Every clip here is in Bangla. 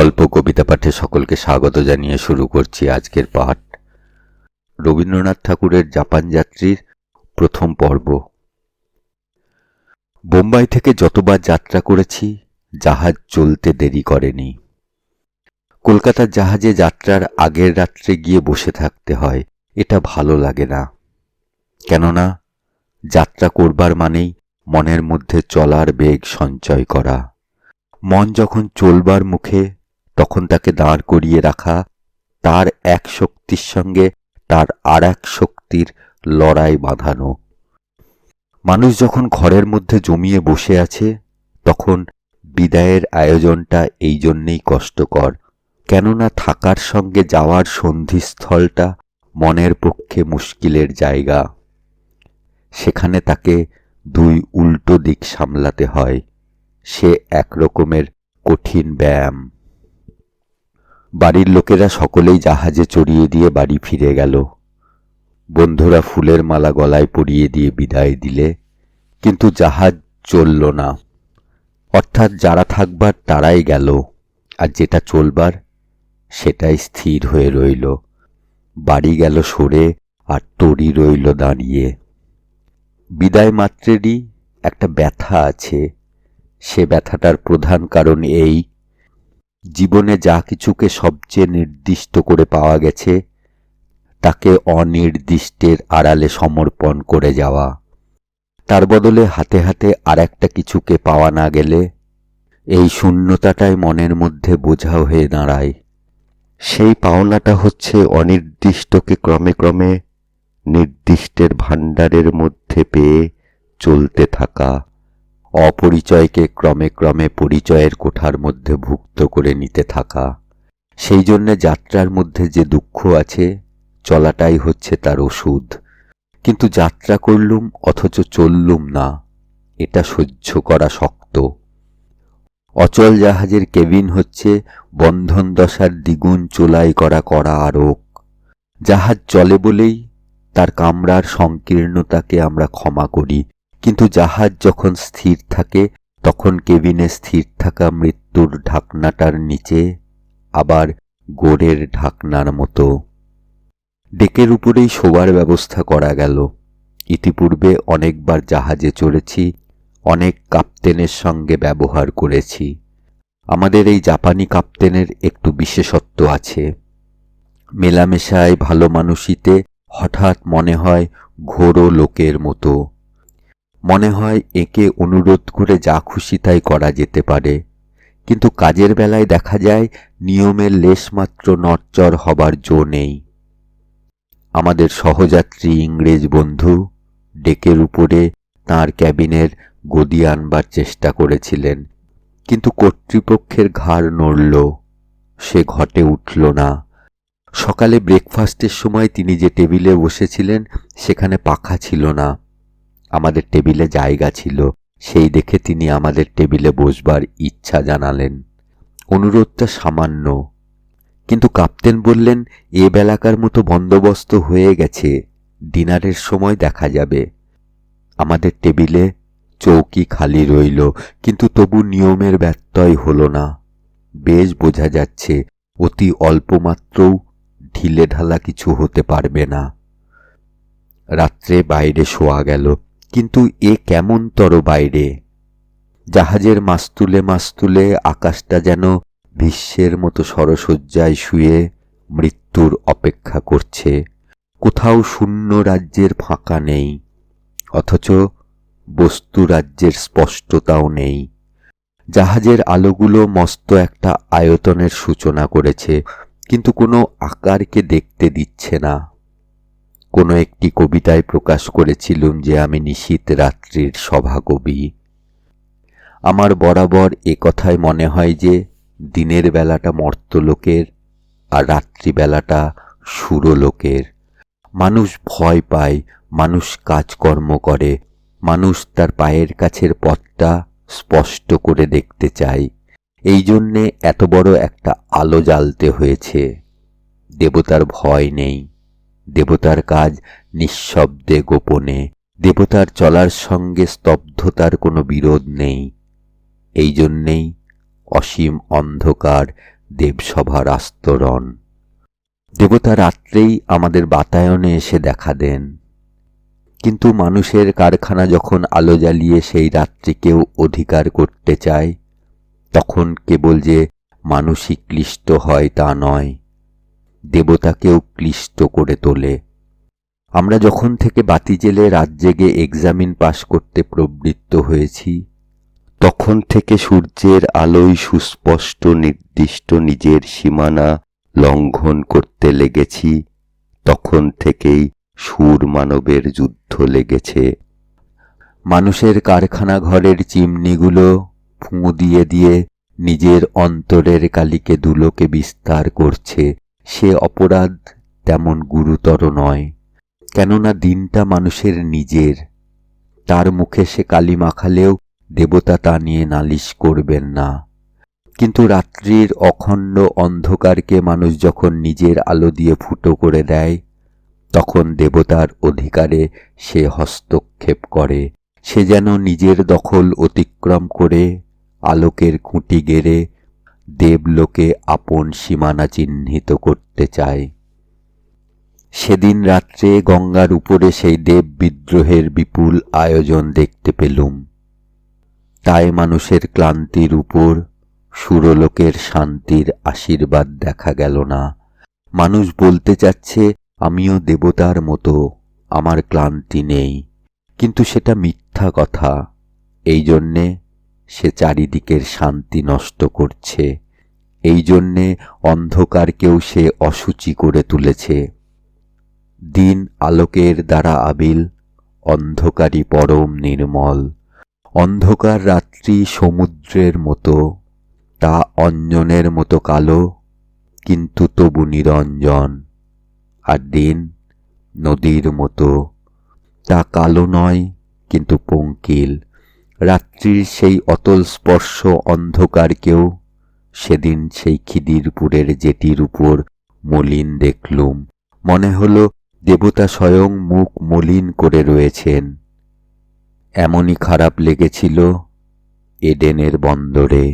গল্প, কবিতা পাঠে সকলকে স্বাগত জানিয়ে শুরু করছি আজকের পাঠ। রবীন্দ্রনাথ ঠাকুরের জাপান যাত্রীর প্রথম পর্ব। বোম্বাই থেকে যতবার যাত্রা করেছি, জাহাজ চলতে দেরি করেনি। কলকাতার জাহাজে যাত্রার আগের রাত্রে গিয়ে বসে থাকতে হয়, এটা ভালো লাগে না। কেননা, যাত্রা করবার মানেই মনের মধ্যে চলার বেগ সঞ্চয় করা। মন যখন চলবার মুখে তখন তাকে দাঁড় করিয়ে রাখা, তার এক শক্তির সঙ্গে তার আর এক শক্তির লড়াই বাঁধানো। মানুষ যখন ঘরের মধ্যে জমিয়ে বসে আছে, তখন বিদায়ের আয়োজনটা এই জন্যেই কষ্টকর। কেননা থাকার সঙ্গে যাওয়ার সন্ধিস্থলটা মনের পক্ষে মুশকিলের জায়গা। সেখানে তাকে দুই উল্টো দিক সামলাতে হয়। সে এক রকমের কঠিন ব্যায়াম। বাড়ির লোকেরা সকলেই জাহাজে চড়িয়ে দিয়ে বাড়ি ফিরে গেল। বন্ধুরা ফুলের মালা গলায় পরিয়ে দিয়ে বিদায় দিলে, কিন্তু জাহাজ চলল না। অর্থাৎ যারা থাকবার তারাই গেল, আর যেটা চলবার সেটাই স্থির হয়ে রইল। বাড়ি গেল সরে, আর তরি রইল দাঁড়িয়ে। বিদায় মাত্রেরই একটা ব্যথা আছে। সে ব্যথাটার প্রধান কারণ এই জীবনে যা কিছুকে সবচেয়ে নির্দিষ্ট করে পাওয়া গেছে, তাকে অনির্দিষ্টের আড়ালে সমর্পণ করে যাওয়া। তার বদলে হাতে হাতে আর একটা কিছুকে পাওয়া না গেলে, এই শূন্যতাটাই মনের মধ্যে বোঝা হয়ে দাঁড়ায়। সেই পাওনাটা হচ্ছে অনির্দিষ্টকে ক্রমে ক্রমে নির্দিষ্টের ভাণ্ডারের মধ্যে পেয়ে চলতে থাকা। অপরিচয়কে ক্রমে ক্রমে পরিচয়ের কোঠার মধ্যে ভুক্ত করে নিতে থাকা। সেই জন্যে যাত্রার মধ্যে যে দুঃখ আছে, চলাটাই হচ্ছে তার ওষুধ। কিন্তু যাত্রা করলুম অথচ চললুম না, এটা সহ্য করা শক্ত। অচল জাহাজের কেবিন হচ্ছে বন্ধন দশার দ্বিগুণ চোলাই করা করা আরোক। জাহাজ চলে বলেই তার কামরার সংকীর্ণতাকে আমরা ক্ষমা করি। কিন্তু জাহাজ যখন স্থির থাকে, তখন কেবিনে স্থির থাকা মৃত্যুর ঢাকনাটার নিচে আবার গোড়ের ঢাকনার মতো। ডেকের উপরেই শোবার ব্যবস্থা করা গেল। ইতিপূর্বে অনেকবার জাহাজে চড়েছি, অনেক কাপ্তেনের সঙ্গে ব্যবহার করেছি। আমাদের এই জাপানি কাপ্তেনের একটু বিশেষত্ব আছে। মেলামেশায় ভালো মানুষিতে হঠাৎ মনে হয় ঘোরো লোকের মতো। মনে হয় একে অনুরোধ করে যা খুশি তাই করা যেতে পারে। কিন্তু কাজের বেলায় দেখা যায় নিয়মের লেশমাত্র নড়চড় হবার জো নেই। আমাদের সহযাত্রী ইংরেজ বন্ধু ডেকের উপরে তার ক্যাবিনের গদি আনবার চেষ্টা করেছিলেন, কিন্তু কর্তৃপক্ষের ঘাড় নড়ল, সে ঘটে উঠল না। সকালে ব্রেকফাস্টের সময় তিনি যে টেবিলে বসেছিলেন, সেখানে পাখা ছিল না। আমাদের টেবিলে জায়গা ছিল, সেই দেখে তিনি আমাদের টেবিলে বসবার ইচ্ছা জানালেন। অনুরোধটা সামান্য। কিন্তু কাপ্তেন বললেন, এ বেলাকার মতো বন্দোবস্ত হয়ে গেছে, ডিনারের সময় দেখা যাবে। আমাদের টেবিলে চৌকি খালি রইল, কিন্তু তবু নিয়মের ব্যত্যয় হল না। বেশ বোঝা যাচ্ছে, অতি অল্পমাত্রও ঢিলে ঢালা কিছু হতে পারবে না। রাত্রে বাইরে শোয়া গেল কিন্তু এ কেমনতর বাইরে? জাহাজের মাস্তুলে মাস্তুলে আকাশটা যেন ভীষ্মের মতো সরসজ্জায় শুয়ে মৃত্যুর অপেক্ষা করছে। কোথাও শূন্য রাজ্যের ফাঁকা নেই, অথচ বস্তু রাজ্যের স্পষ্টতাও নেই। জাহাজের আলোগুলো মস্ত একটা আয়তনের সূচনা করেছে, কিন্তু কোনো আকারকে দেখতে দিচ্ছে না। কোনো একটি কবিতায় প্রকাশ করেছিলুম যে আমি নিশীত রাত্রির সভাকবি আমার বরাবর এ কথায় মনে হয় যে দিনের বেলাটা মর্তলোকের আর রাত্রিবেলাটা সুরলোকের। মানুষ ভয় পায়, মানুষ কাজকর্ম করে, মানুষ তার পায়ের কাছের পথটা স্পষ্ট করে দেখতে চায়। এই জন্যে এত বড় একটা আলো জ্বালতে হয়েছে। দেবতার ভয় নেই। দেবতার কাজ নিঃশব্দে গোপনে। দেবতার চলার সঙ্গে স্তব্ধতার কোনো বিরোধ নেই। এই জন্যেই অসীম অন্ধকার দেবসভার আস্তরণ। দেবতা রাত্রেই আমাদের বাতায়নে এসে দেখা দেন। কিন্তু মানুষের কারখানা যখন আলো জ্বালিয়ে সেই রাত্রিকেও অধিকার করতে চায়, তখন কেবল যে মানুষই ক্লিষ্ট হয় তা নয়। দেবতাকেও ক্লিষ্ট করে তোলে। আমরা যখন থেকে বাতি জেলে রাত জেগে এক্সামিন পাশ করতে প্রবৃত্ত হয়েছি, তখন থেকে সূর্যের আলোয় সুস্পষ্ট নির্দিষ্ট নিজের সীমানা লঙ্ঘন করতে লেগেছি, তখন থেকেই সুর মানবের যুদ্ধ লেগেছে। মানুষের কারখানা ঘরের চিমনিগুলো ফুঁ দিয়ে দিয়ে নিজের অন্তরের কালিকে দুলোকে বিস্তার করছে। সে অপরাধ তেমন গুরুতর নয়, কেননা দিনটা মানুষের নিজের। তার মুখে সে কালি মাখালেও দেবতা তা নিয়ে নালিশ করবেন না। কিন্তু রাত্রির অখণ্ড অন্ধকারকে মানুষ যখন নিজের আলো দিয়ে ফুটো করে দেয়, তখন দেবতার অধিকারে সে হস্তক্ষেপ করে। সে যেন নিজের দখল অতিক্রম করে, আলোকের খুঁটি গেড়ে দেবলোকে আপন সীমানা চিহ্নিত করতে চায়। সেদিন রাত্রে গঙ্গার উপরে সেই দেব বিদ্রোহের বিপুল আয়োজন দেখতে পেলুম। তাই মানুষের ক্লান্তির উপর সুরলোকের শান্তির আশীর্বাদ দেখা গেল না। মানুষ বলতে চাচ্ছে, আমিও দেবতার মতো, আমার ক্লান্তি নেই। কিন্তু সেটা মিথ্যা কথা। এই জন্যে সে চারিদিকের শান্তি নষ্ট করছে। এই জন্যে অন্ধকারকেও সে অসুচি করে তুলেছে। দিন আলোকের দ্বারা আবিল, অন্ধকারই পরম নির্মল। অন্ধকার রাত্রি সমুদ্রের মতো, তা অঞ্জনের মতো কালো, কিন্তু তবু নিরঞ্জন। আর দিন নদীর মতো, তা কালো নয়, কিন্তু পঙ্কিল। রাত্রির সেই অতল স্পর্শ অন্ধকারকেও সেদিন সেই খিদিরপুরের জেটির উপর মলিন দেখলুম। মনে হলো দেবতা স্বয়ং মুখ মলিন করে রয়েছেন। এমনই খারাপ লেগেছিল এডেনের বন্দরে।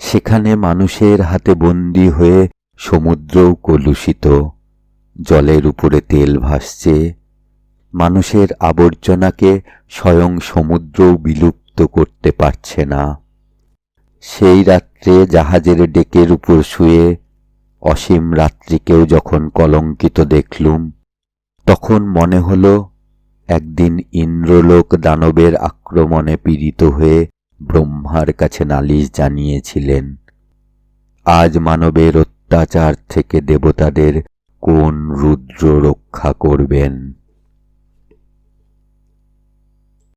সেখানে মানুষের হাতে বন্দি হয়ে সমুদ্রও কলুষিত। জলের উপরে তেল ভাসছে। মানুষের আবর্জনাকে স্বয়ং সমুদ্রও বিলুপ্ত করতে পারছে না। সেই রাত্রে জাহাজের ডেকের উপর শুয়ে অসীম রাত্রিকেও যখন কলঙ্কিত দেখলুম, তখন মনে হল একদিন ইন্দ্রলোক দানবের আক্রমণে পীড়িত হয়ে ব্রহ্মার কাছে নালিশ জানিয়েছিলেন, আজ মানবের অত্যাচার থেকে দেবতাদের কোন রুদ্র রক্ষা করবেন?